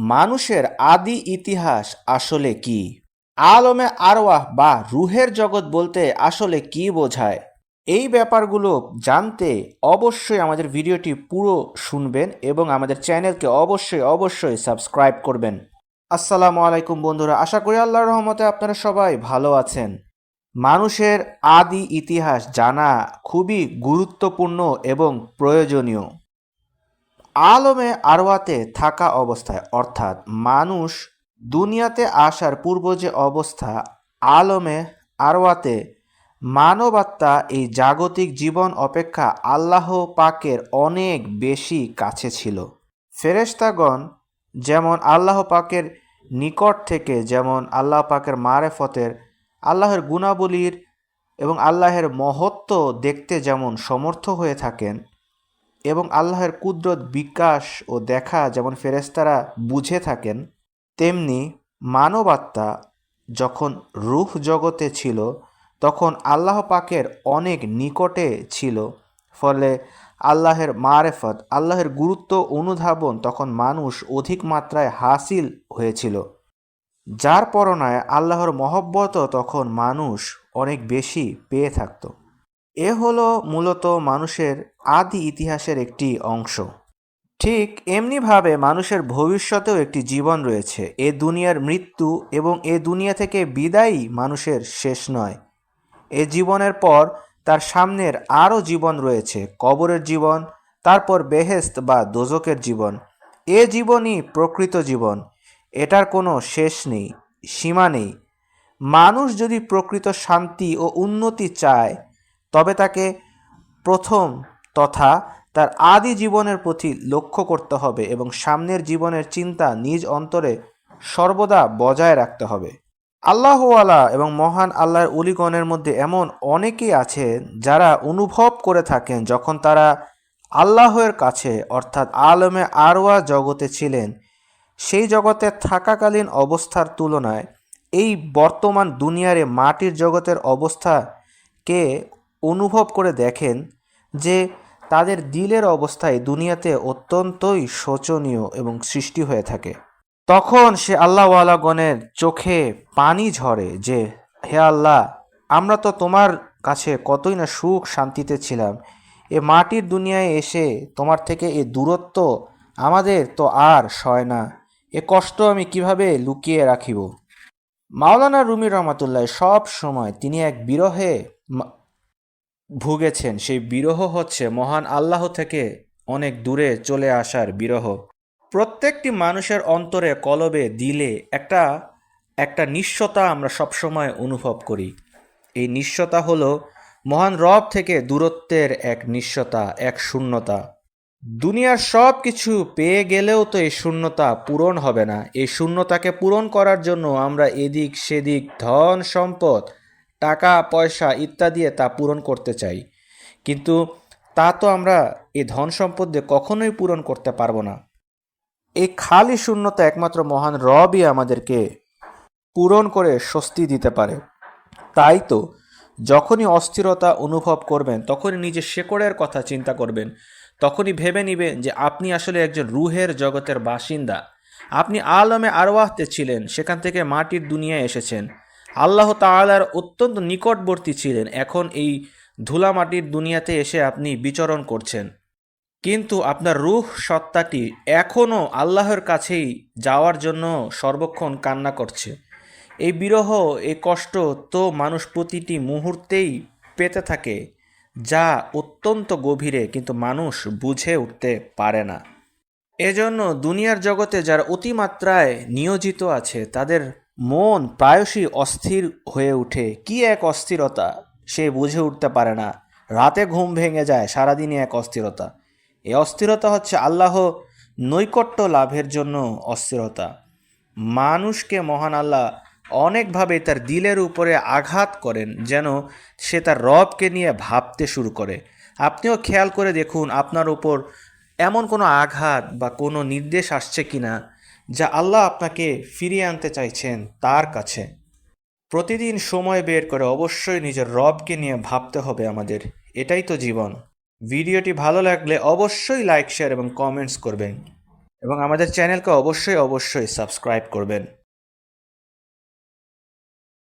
মানুষের আদি ইতিহাস আসলে কি? আলমে আরওয়াহ বা রুহের জগৎ বলতে আসলে কি বোঝায়? এই ব্যাপারগুলো জানতে অবশ্যই আমাদের ভিডিওটি পুরো শুনবেন এবং আমাদের চ্যানেলকে অবশ্যই অবশ্যই সাবস্ক্রাইব করবেন। আসসালামু আলাইকুম বন্ধুরা, আশা করি আল্লাহর রহমতে আপনারা সবাই ভালো আছেন। মানুষের আদি ইতিহাস জানা খুবই গুরুত্বপূর্ণ এবং প্রয়োজনীয়। আলমে আরওয়াতে থাকা অবস্থায়, অর্থাৎ মানুষ দুনিয়াতে আসার পূর্ব যে অবস্থা, আলমে আরওয়াতে মানবাত্মা এই জাগতিক জীবন অপেক্ষা আল্লাহ পাকের অনেক বেশি কাছে ছিল। ফেরেশতাগণ যেমন আল্লাহ পাকের নিকট থেকে, যেমন আল্লাহ পাকের মারেফতের, আল্লাহর গুণাবলীর এবং আল্লাহের মহত্ব দেখতে যেমন সমর্থ হয়ে থাকেন এবং আল্লাহর কুদরত বিকাশ ও দেখা যেমন ফেরেস্তারা বুঝে থাকেন, তেমনি মানবাত্মা যখন রূহ জগতে ছিল, তখন আল্লাহ পাকের অনেক নিকটে ছিল, ফলে আল্লাহের মারেফত, আল্লাহের গুরুত্ব অনুধাবন তখন মানুষ অধিক মাত্রায় হাসিল হয়েছিল। যার পরনায় আল্লাহর মহব্বতও তখন মানুষ অনেক বেশি পেয়ে থাকত। এ হলো মূলত মানুষের আদি ইতিহাসের একটি অংশ। ঠিক এমনিভাবে মানুষের ভবিষ্যতেও একটি জীবন রয়েছে। এ দুনিয়ার মৃত্যু এবং এ দুনিয়া থেকে বিদায়ই মানুষের শেষ নয়। এ জীবনের পর তার সামনের আরও জীবন রয়েছে। কবরের জীবন, তারপর বেহেস্ত বা দোজকের জীবন। এ জীবনই প্রকৃত জীবন। এটার কোনো শেষ নেই, সীমা নেই। মানুষ যদি প্রকৃত শান্তি ও উন্নতি চায় তবে তাকে প্রথম তথা তার আদি জীবনের প্রতি লক্ষ্য করতে হবে এবং সামনের জীবনের চিন্তা নিজ অন্তরে সর্বদা বজায় রাখতে হবে। আল্লাহওয়ালা এবং মহান আল্লাহর উলিগণের মধ্যে এমন অনেকেই আছে যারা অনুভব করে থাকেন যখন তারা আল্লাহের কাছে অর্থাৎ আলমে আরওয়া জগতে ছিলেন, সেই জগতে থাকাকালীন অবস্থার তুলনায় এই বর্তমান দুনিয়ারে মাটির জগতের অবস্থাকে অনুভব করে দেখেন যে তাদের দিলের অবস্থায় দুনিয়াতে অত্যন্তই শোচনীয় এবং সৃষ্টি হয়ে থাকে। তখন সে আল্লাহওয়ালাগণের চোখে পানি ঝরে যে, হে আল্লাহ, আমরা তো তোমার কাছে কতই না সুখ শান্তিতে ছিলাম। এ মাটির দুনিয়ায় এসে তোমার থেকে এ দূরত্ব আমাদের তো আর সয় না। এ কষ্ট আমি কীভাবে লুকিয়ে রাখিব? মাওলানা রুমি রহমাতুল্লাহ সব সময় তিনি এক বিরহে ভুগেছেন, সেই বিরহ হচ্ছে মহান আল্লাহ থেকে অনেক দূরে চলে আসার বিরহ। প্রত্যেকটি মানুষের অন্তরে কলবে দিলে একটা একটা নিঃস্বতা আমরা সবসময় অনুভব করি। এই নিঃস্বতা হলো মহান রব থেকে দূরত্বের এক নিঃস্বতা এক শূন্যতা। দুনিয়ার সব কিছু পেয়ে গেলেও তো এই শূন্যতা পূরণ হবে না। এই শূন্যতাকে পূরণ করার জন্য আমরা এদিক সেদিক ধন, সম্পদ টাকা, পয়সা ইত্যাদি তা পূরণ করতে চাই। কিন্তু তা তো আমরা এই ধন সম্পদ দিয়ে কখনোই পূরণ করতে পারব না। এই খালি শূন্যতা একমাত্র মহান রবই আমাদেরকে পূরণ করে স্বস্তি দিতে পারে। তাই তো যখনই অস্থিরতা অনুভব করবেন, তখনই নিজের শেকড়ের কথা চিন্তা করবেন। তখনই ভেবে নিবেন যে আপনি আসলে একজন রুহের জগতের বাসিন্দা। আপনি আলমে আরওয়াহতে ছিলেন, সেখান থেকে মাটির দুনিয়ায় এসেছেন। আল্লাহ তাআলার অত্যন্ত নিকটবর্তী ছিলেন। এখন এই ধুলা মাটির দুনিয়াতে এসে আপনি বিচরণ করছেন। কিন্তু আপনার রূহ সত্তাটি এখনও আল্লাহর কাছেই যাওয়ার জন্য সর্বক্ষণ কান্না করছে। এই বিরহ, এই কষ্ট তো মানুষ প্রতিটি মুহূর্তেই পেতে থাকে, যা অত্যন্ত গভীরে, কিন্তু মানুষ বুঝে উঠতে পারে না। এজন্য দুনিয়ার জগতে যারা অতিমাত্রায় নিয়োজিত আছে, তাদের মন প্রায়শই অস্থির হয়ে ওঠে। কি এক অস্থিরতা, সে বুঝে উঠতে পারে না। রাতে ঘুম ভেঙে যায়, সারাদিনই এক অস্থিরতা। এই অস্থিরতা হচ্ছে আল্লাহ নৈকট্য লাভের জন্য অস্থিরতা। মানুষকে মহান আল্লাহ অনেকভাবে তার দিলের উপরে আঘাত করেন, যেন সে তার রবকে নিয়ে ভাবতে শুরু করে। আপনিও খেয়াল করে দেখুন, আপনার উপর এমন কোনো আঘাত বা কোনো নির্দেশ আসছে কিনা। যা আল্লাহ আপনাকে ফিরিয়ে আনতে চাইছেন তার কাছে। প্রতিদিন সময় বের করে অবশ্যই নিজের রবকে নিয়ে ভাবতে হবে আমাদের। এটাই তো জীবন। ভিডিওটি ভালো লাগলে অবশ্যই লাইক, শেয়ার এবং কমেন্টস করবেন। এবং আমাদের চ্যানেলকে অবশ্যই অবশ্যই সাবস্ক্রাইব করবেন।